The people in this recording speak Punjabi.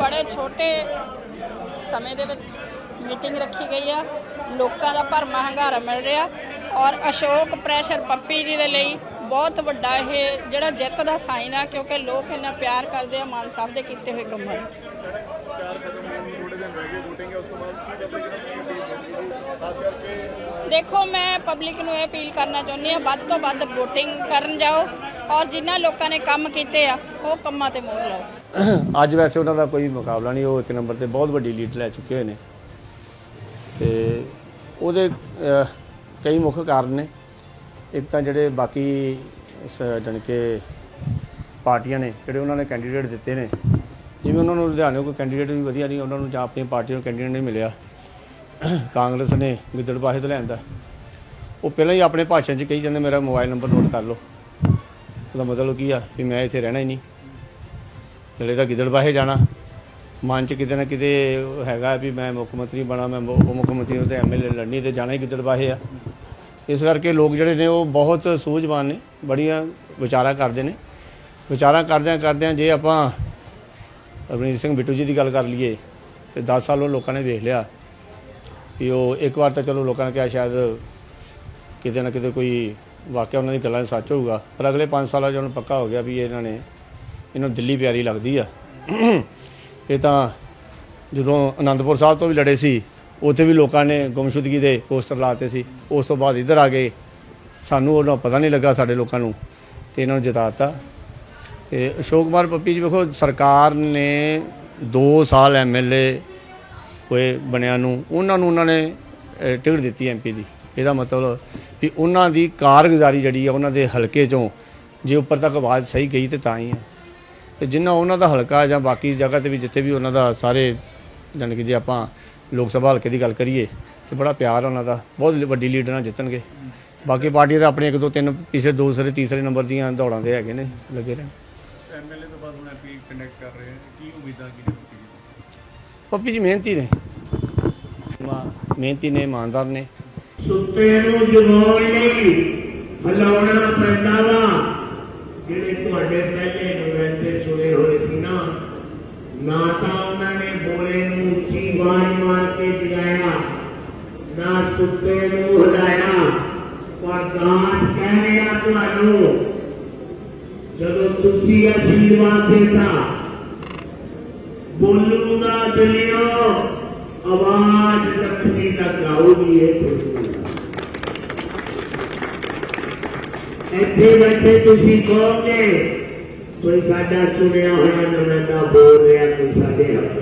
ਬੜੇ ਛੋਟੇ ਸਮੇਂ ਦੇ ਵਿੱਚ ਮੀਟਿੰਗ ਰੱਖੀ ਗਈ ਆ। ਲੋਕਾਂ ਦਾ ਭਰਮਾ ਹੰਗਾਰਾ ਮਿਲ ਰਿਹਾ ਔਰ ਅਸ਼ੋਕ ਪ੍ਰੈਸ਼ਰ ਪੱਪੀ ਜੀ ਦੇ ਲਈ ਬਹੁਤ ਵੱਡਾ ਇਹ ਜਿਹੜਾ ਜਿੱਤ ਦਾ ਸਾਈਨ ਆ, ਕਿਉਂਕਿ ਲੋਕ ਇੰਨਾ ਪਿਆਰ ਕਰਦੇ ਆ, ਮਾਨ ਸਾਹਿਬ ਦੇ ਕੀਤੇ ਹੋਏ ਕੰਮਾਂ ਨੂੰ। ਦੇਖੋ, ਮੈਂ ਪਬਲਿਕ ਨੂੰ ਇਹ ਅਪੀਲ ਕਰਨਾ ਚਾਹੁੰਦੀ ਹਾਂ, ਵੱਧ ਤੋਂ ਵੱਧ VOTING ਕਰਨ ਜਾਓ ਔਰ ਜਿਨ੍ਹਾਂ ਲੋਕਾਂ ਨੇ ਕੰਮ ਕੀਤੇ ਆ, ਉਹ ਕੰਮਾਂ ਤੇ ਮੋਹਰ ਲਾਓ। ਅੱਜ ਵੈਸੇ ਉਹਨਾਂ ਦਾ ਕੋਈ ਮੁਕਾਬਲਾ ਨਹੀਂ, ਉਹ ਇੱਕ ਨੰਬਰ ਤੇ ਬਹੁਤ ਵੱਡੀ ਲੀਡ ਲੈ ਚੁੱਕੇ ਹੋਏ ਨੇ। ਤੇ ਉਹਦੇ ਕਈ ਮੁੱਖ ਕਾਰਨ ਨੇ। ਇੱਕ ਤਾਂ ਜਿਹੜੇ ਬਾਕੀ ਸ- ਜਾਣੀ ਕਿ ਪਾਰਟੀਆਂ ਨੇ, ਜਿਹੜੇ ਉਹਨਾਂ ਨੇ ਕੈਂਡੀਡੇਟ ਦਿੱਤੇ ਨੇ। ਜਿਵੇਂ ਉਹਨਾਂ ਨੂੰ ਲੁਧਿਆਣੇ ਕੋਈ ਕੈਂਡੀਡੇਟ ਵੀ ਵਧੀਆ ਨਹੀਂ, ਉਹਨਾਂ ਨੂੰ ਜਾਂ ਆਪਣੀ ਪਾਰਟੀ ਨੂੰ ਕੈਂਡੀਡੇਟ ਨਹੀਂ ਮਿਲਿਆ। ਕਾਂਗਰਸ ਨੇ ਗਿੱਦੜਬਾਹੇ ਤੋਂ ਲੈਂਦਾ ਉਹ ਪਹਿਲਾਂ ਹੀ ਆਪਣੇ ਭਾਸ਼ਣ 'ਚ ਕਹੀ ਜਾਂਦੇ, ਮੇਰਾ ਮੋਬਾਈਲ ਨੰਬਰ ਨੋਟ ਕਰ ਲਓ। ਉਹਦਾ ਮਤਲਬ ਕੀ ਆ? ਵੀ ਮੈਂ ਇੱਥੇ ਰਹਿਣਾ ਹੀ ਨਹੀਂ। ਚਲੇ ਤਾਂ ਗਿੱਦੜਬਾਹੇ ਜਾਣਾ। ਮਨ ਚ ਕਿਤੇ ਨਾ ਕਿਤੇ ਹੈਗਾ ਵੀ ਮੈਂ ਮੁੱਖ ਮੰਤਰੀ ਬਣਾ, ਮੈਂ ਉਪ ਮੁੱਖ ਮੰਤਰੀ ਤੇ ਐਮਐਲਏ ਲੜਨੀ ਤੇ ਜਾਣਾ ਹੀ ਗਿੱਦੜ ਗਿੱਦੜਬਾਹੇ ਆ। ਇਸ ਕਰਕੇ ਲੋਕ ਜਿਹੜੇ ਨੇ ਉਹ ਬਹੁਤ ਸੂਝਵਾਨ ਨੇ, ਬੜੀਆਂ ਵਿਚਾਰਾ ਕਰਦੇ ਨੇ। ਵਿਚਾਰਾ ਕਰਦਿਆਂ ਕਰਦਿਆਂ ਜੇ ਆਪਾਂ ਅਵਨੀਤ ਸਿੰਘ ਬਿੱਟੂ ਜੀ ਦੀ ਗੱਲ ਕਰ ਲਈਏ, ਤੇ 10 ਸਾਲ ਉਹ ਲੋਕਾਂ ਨੇ ਵੇਖ ਲਿਆ। ਵੀ ਉਹ ਇੱਕ ਵਾਰ ਤਾਂ ਚਲੋ ਲੋਕਾਂ ਨੇ ਕਿਹਾ ਸ਼ਾਇਦ ਕਿਤੇ ਨਾ ਕਿਤੇ ਕੋਈ ਵਾਕਿਆ ਉਹਨਾਂ ਦੀ ਗੱਲਾਂ ਸੱਚ ਹੋਊਗਾ, ਪਰ ਅਗਲੇ 5 ਸਾਲਾਂ 'ਚ ਉਹਨੂੰ ਪੱਕਾ ਹੋ ਗਿਆ ਵੀ ਇਹਨਾਂ ਨੇ, ਇਹਨਾਂ ਨੂੰ ਦਿੱਲੀ ਪਿਆਰੀ ਲੱਗਦੀ ਆ। ਇਹ ਤਾਂ ਜਦੋਂ ਅਨੰਦਪੁਰ ਸਾਹਿਬ ਤੋਂ ਵੀ ਲੜੇ ਸੀ, ਉੱਥੇ ਵੀ ਲੋਕਾਂ ਨੇ ਗੁੰਮਸ਼ੁਦਗੀ ਦੇ ਪੋਸਟਰ ਲਾਤੇ ਸੀ, ਉਸ ਤੋਂ ਬਾਅਦ ਇੱਧਰ ਆ ਗਏ। ਸਾਨੂੰ ਉਹਨਾਂ ਪਤਾ ਨਹੀਂ ਲੱਗਾ ਸਾਡੇ ਲੋਕਾਂ ਨੂੰ ਤੇ ਇਹਨਾਂ ਨੂੰ ਜਿਤਾਤਾ ਤੇ ਅਸ਼ੋਕ ਕੁਮਾਰ ਪੱਪੀ ਜੀ ਵੇਖੋ, ਸਰਕਾਰ ਨੇ 2 ਸਾਲ ਐਮਐਲਏ ਹੋਏ ਬਣਿਆ ਨੂੰ ਉਹਨਾਂ ਨੂੰ ਉਹਨਾਂ ਨੇ ਟਿਕਟ ਦਿੱਤੀ ਐਮਪੀ ਦੀ। ਇਹਦਾ ਮਤਲਬ ਵੀ ਉਹਨਾਂ ਦੀ ਕਾਰਗੁਜ਼ਾਰੀ ਜਿਹੜੀ ਆ ਉਹਨਾਂ ਦੇ ਹਲਕੇ ਚੋਂ ਜੇ ਉੱਪਰ ਤੱਕ ਆਵਾਜ਼ ਸਹੀ ਗਈ ਤੇ ਤਾਂ ਹੀ ਹੈ ਤੇ ਜਿੰਨਾ ਉਹਨਾਂ ਦਾ ਹਲਕਾ ਜਾਂ ਬਾਕੀ ਜਗ੍ਹਾ ਤੇ ਵੀ ਜਿੱਥੇ ਵੀ ਉਹਨਾਂ ਦਾ ਸਾਰੇ ਜਾਣੀ ਕਿ ਜੇ ਆਪਾਂ ਲੋਕ ਸਭਾ ਹਲਕੇ ਦੀ ਗੱਲ ਕਰੀਏ ਤੇ ਬੜਾ ਪਿਆਰ ਉਹਨਾਂ ਦਾ ਬਹੁਤ ਵੱਡੀ ਲੀਡਰ ਨਾਲ ਜਿੱਤਣਗੇ। ਬਾਕੀ ਪਾਰਟੀਆਂ ਤਾਂ ਆਪਣੇ ਇੱਕ ਦੋ ਤਿੰਨ ਪਿਛਲੇ ਦੂਸਰੇ ਤੀਸਰੇ ਨੰਬਰ ਦੀਆਂ ਦੌੜਾਂ ਦੇ ਹੈਗੇ ਨੇ ਲੱਗੇ ਰਹਿਣ। ਐਮਐਲਏ ਤੋਂ ਬਾਅਦ ਹੁਣ ਐਮਪੀ ਕਨੈਕਟ ਕਰ ਰਹੇ ਕੀ ਉਮੀਦਾਂ ਕੀ ਨੇ ਪੱਪੀ ਜੀ ਮਿਹਨਤੀ ਨੇ। ਮਿਹਨਤੀ ਨੇ, ਇਮਾਨਦਾਰ ਨੇ। ਸੁੱਤੇ ਨੂੰ ਜਗਾਉਣ ਲਈ ਹਲਾਉਣਾ ਪੈਂਦਾ ਵਾ। ਜਿਹੜੇ ਤੁਹਾਡੇ ਪਹਿਲੇ ਨੁਮਾਇੰਦੇ ਚੁਣੇ ਹੋਏ ਸੀ ਨਾ ਨਾ ਤਾਂ ਉਹਨਾਂ ਨੇ ਬੋਲੇ ਨੂੰ ਉੱਚੀ ਆਵਾਜ਼ ਮਾਰ ਕੇ ਜਗਾਇਆ, ਨਾ ਸੁੱਤੇ ਨੂੰ ਹਲਾਇਆ। ਪਰ ਦਾਸ ਕਹਿ ਰਿਹਾ ਤੁਹਾਨੂੰ, ਜਦੋਂ ਤੁਸੀਂ ਆਸ਼ੀਰਵਾਦ ਦਿੱਤਾ, ਬੋਲੂਗਾ ਦਿਲਿਓ ਆਵਾਜ਼ ਲੱਖਣੀ ਤੱਕ ਆਉਗੀ ਇਹ ਖੁਸ਼ਬੂ ਇੱਥੇ ਬੈਠੇ ਤੁਸੀਂ ਕਹੋਗੇ ਕੋਈ ਸਾਡਾ ਚੁਣਿਆ ਹੋਇਆ ਨੁਮਾਇੰਦਾ ਬੋਲ ਰਿਹਾ ਕੋਈ ਸਾਡੇ ਹੱਕ